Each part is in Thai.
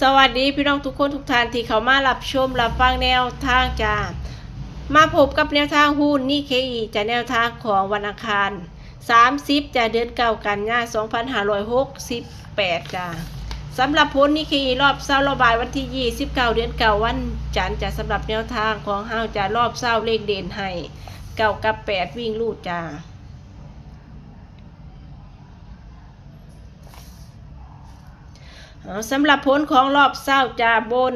สวัสดีพี่น้องทุกคนทุกท่านที่เข้ามารับชมรับฟังแนวทางจ้ามาพบกับแนวทางหุ้นนี่เคอีจะแนวทางของวันอังคาร 30 จะเดือนเก่ากันยา2568จ้าสำหรับผลนี่เคอีรอบเศร้ารอบายวันที่ 29 เดือนเก่าวันจันทร์จะสำหรับแนวทางของเฮาจะรอบเศร้าเลขเด่นให้เก่ากับ 8 วิ่งลูดจ้า เอาสำหรับผลของรอบเศร้าจาบน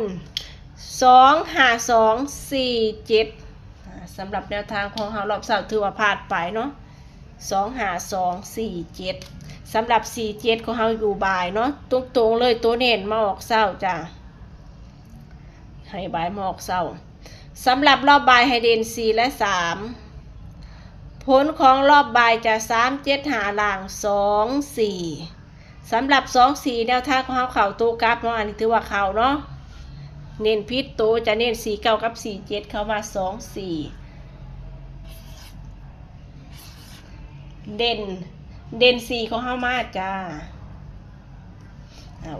สองห้าสองสี่เจ็ดสำหรับแนวทางของเรารอบเศร้าถือว่าพลาดไปเนาะสองห้าสองสี่เจ็ดสำหรับสี่เจ็ดของเราอยู่บ่ายเนาะตรงตรงๆเลยตัวเน้นมาออกเศร้าจ้ะให้บ่ายมาออกเศร้าสำหรับรอบบ่ายให้เด่นสี่และสามผลของรอบบ่ายจะสามเจ็ดหาล่างสองสี่ สำหรับสองสีแนวทางของเขาเข่าโตกราฟเนาะอันนี้ถือว่าเข่าเนาะเน้นพิษโตจะเน้นสีเก้ากับสีเจ็ดเข้ามาสองสี่เด่นเด่นสีของเขามาจ้า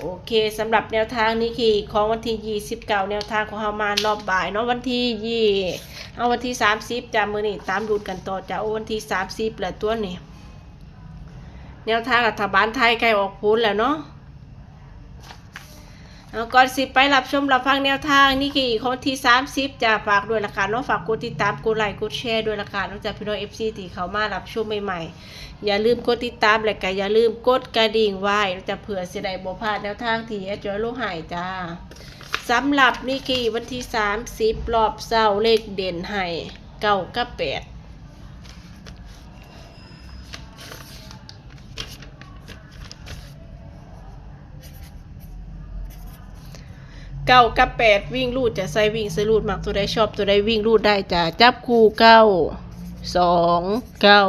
โอเคสำหรับแนวทางนี้คือของวันที่ยี่สิบเก้าแนวทางของเขามารอบบ่ายเนาะวันที่ยี่เอาวันที่สามสิบจ้ามือนี่ตามดูดกันต่อจ้าโอวันที่สามสิบแหละตัวนี้ แนวทางรัฐบาลไทยใกล้ออกพ้นแล้วเนาะเอาก่อนสิไปรับชมรับฟังแนวทางนี่คือของที่30จะฝากด้วยละกันเนาะฝากกดติดตามกดไลค์กดแชร์ด้วยละกันนอกจากพี่น้อง FC ที่เขามารับชมใหม่ๆ อย่าลืมกดติดตามและก็อย่าลืมกดกระดิ่งไว้จะเผื่อสิได้บ่พลาดแนวทางที่อาจอยโลหายจ้าสำหรับนี่คือวันที่30รอบเศร้าเลขเด่นให้เก้ากับแปด เก้ากับแปดวิ่งรูดจะใส่วิ่งใส่รูดมักตัวใดชอบตัวใดวิ่งรูดได้จะจับคู่เก้าสองเก้า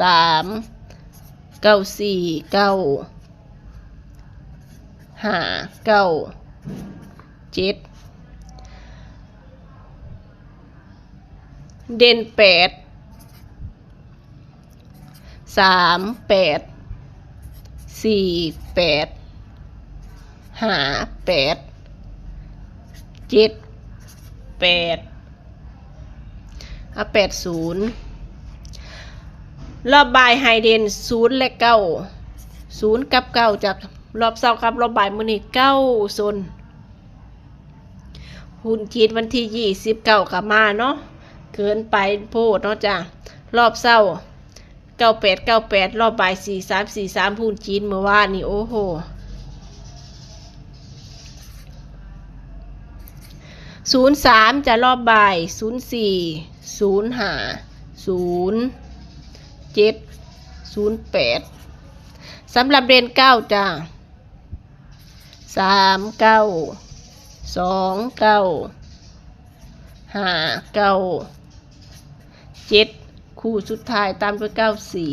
สามเก้าสี่เก้าห้าเก้าเจ็ดเด่นแปดสามแปดสี่แปด หาแปดเจ็ดแปดเอาแปดศูนย์รอบบ่ายไฮเดนศูนย์และเก้าศูนย์กับเก้าจากรอบเสาร์ครับรอบบ่ายมือนี่เก้าโซนหุ่นจีนวันที่ยี่สิบเก้ากับมาเนาะเกินไปโพดเนาะจ้ะรอบเสาร์เก้าแปดเก้าแปดรอบบ่ายสี่สามสี่สามหุ่นจีนเมื่อวานนี่โอ้โห ศูนย์สามจะรอบบ่ายศูนย์สี่ศูนย์ห้าศูนย์เจ็ดศูนย์แปดสำหรับเรียนเก้าจ้าสามเก้าสองเก้าห้าเก้าเจ็ดคู่สุดท้ายตามด้วยเก้าสี่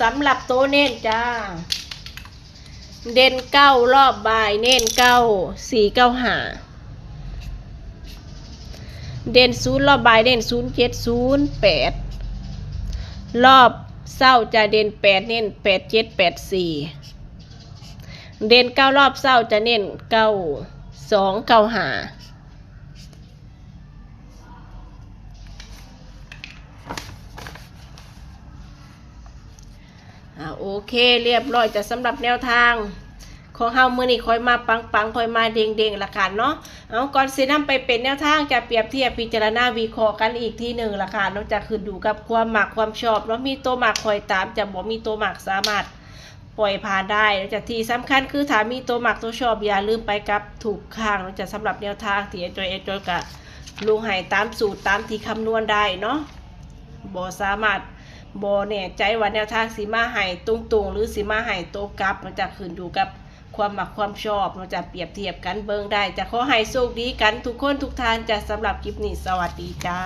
สำหรับโตะเน้นจ้า เด่นเก้ารอบบายเน้นเก้าสี่เก้าหาเด่นศูนย์รอบบายเด่นศูนย์เจ็ดศูนย์แปดรอบเศร้าจะเด่นแปดเน้นแปดเจ็ดแปดสี่เด่นเก้ารอบเศร้าจะเน้นเก้าสองเก้าหา อ่าโอเคเรียบร้อยจะสำหรับแนวทางของเฮามือนี้คอยมาปังปังๆคอยมาเด้งเด้งๆละกันเนาะเอาก่อนสินำไปเป็นแนวทางจะเปรียบเทียบพิจารณาวิเคราะห์กันอีกที่หนึ่งละกันนอกจากคือดูกับความหมักความชอบเนาะมีตัวหมักคอยตามจะบอกมีตัวหมักสามารถปล่อยผ่านได้นอกจากที่สำคัญคือถามีตัวหมักตัวชอบอย่าลืมไปกับถูกข้างนอกจากสำหรับแนวทางที่จอยจอยกะลุงให้ตามสูตรตามที่คำนวณได้เนาะบ่สามารถ บแน่ใจว่าแนวทางสีมาให้ตรงๆ หรือสีมาให้โตกลับมันจะขึ้นอยู่กับความหมักความชอบมันจะเปรียบเทียบกันเบิ่งได้จะขอให้โชคดีกันทุกคนทุกทานจะสำหรับคลิปนี้สวัสดีจ้า